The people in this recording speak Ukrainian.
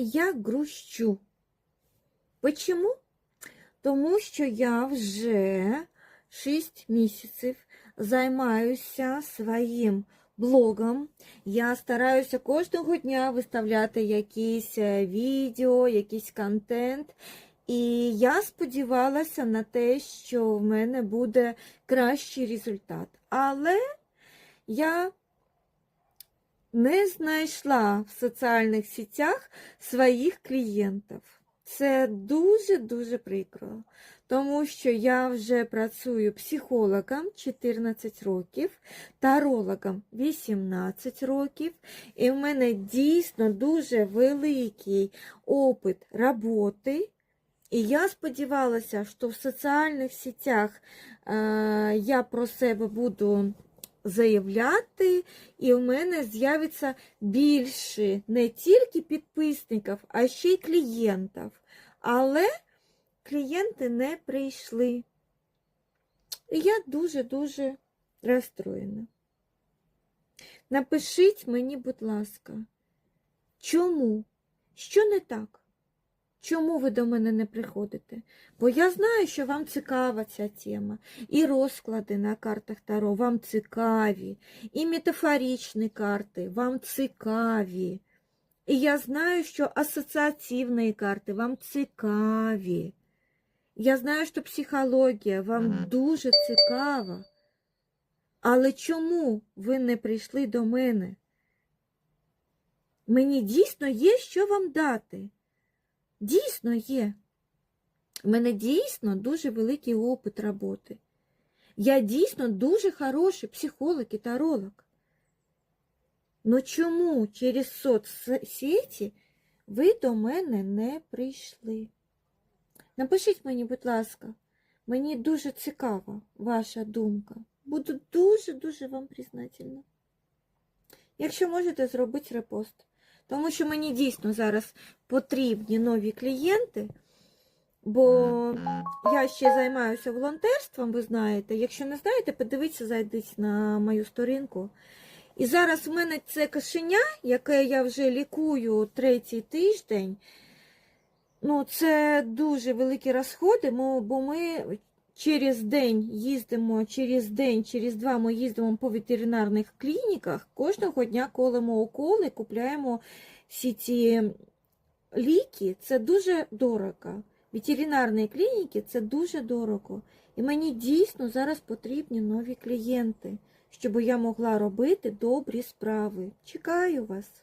я грущу. Почому? Тому що я вже 6 місяців займаюся своїм блогом. Я стараюся кожного дня виставляти якісь е, відео, якийсь контент. І я сподівалася на те, що в мене буде кращий результат. Але я не знайшла в соціальних сетях своїх клієнтів. Це дуже-дуже прикро, тому що я вже працюю психологом 14 років, тарологом 18 років, і в мене дійсно дуже великий опит роботи. І я сподівалася, що в соціальних сетях е, я про себе буду заявляти, і в мене з'явиться більше не тільки підписників, а ще й клієнтів. Але клієнти не прийшли. І я дуже-дуже розстроєна. Напишіть мені, будь ласка, чому? Що не так? Чому ви до мене не приходите? Бо я знаю, що вам цікава ця тема. І розклади на картах Таро вам цікаві, і метафоричні карти вам цікаві. І я знаю, що асоціативні карти вам цікаві. Я знаю, що психологія вам дуже цікава. Але чому ви не прийшли до мене? Мені дійсно є що вам дати. Дійсно є. У мене дійсно дуже великий опит роботи. Я дійсно дуже хороший психолог і таролог. Ну чому через соцсеті ви до мене не прийшли? Напишіть мені, будь ласка, мені дуже цікава ваша думка. Буду дуже-дуже вам признательна. Якщо можете, зробити репост. Тому що мені дійсно зараз потрібні нові клієнти, бо я ще займаюся волонтерством, ви знаєте. Якщо не знаєте, подивіться, зайдіть на мою сторінку. І зараз у мене це кошеня, яке я вже лікую третій тиждень. Ну, це дуже великі розходи, бо ми через день їздимо, через день, через два ми їздимо по ветеринарних клініках. Кожного дня колемо уколи, купляємо всі ці ліки. Це дуже дорого. Ветеринарні клініки це дуже дорого. І мені дійсно зараз потрібні нові клієнти, щоб я могла робити добрі справи. Чекаю вас.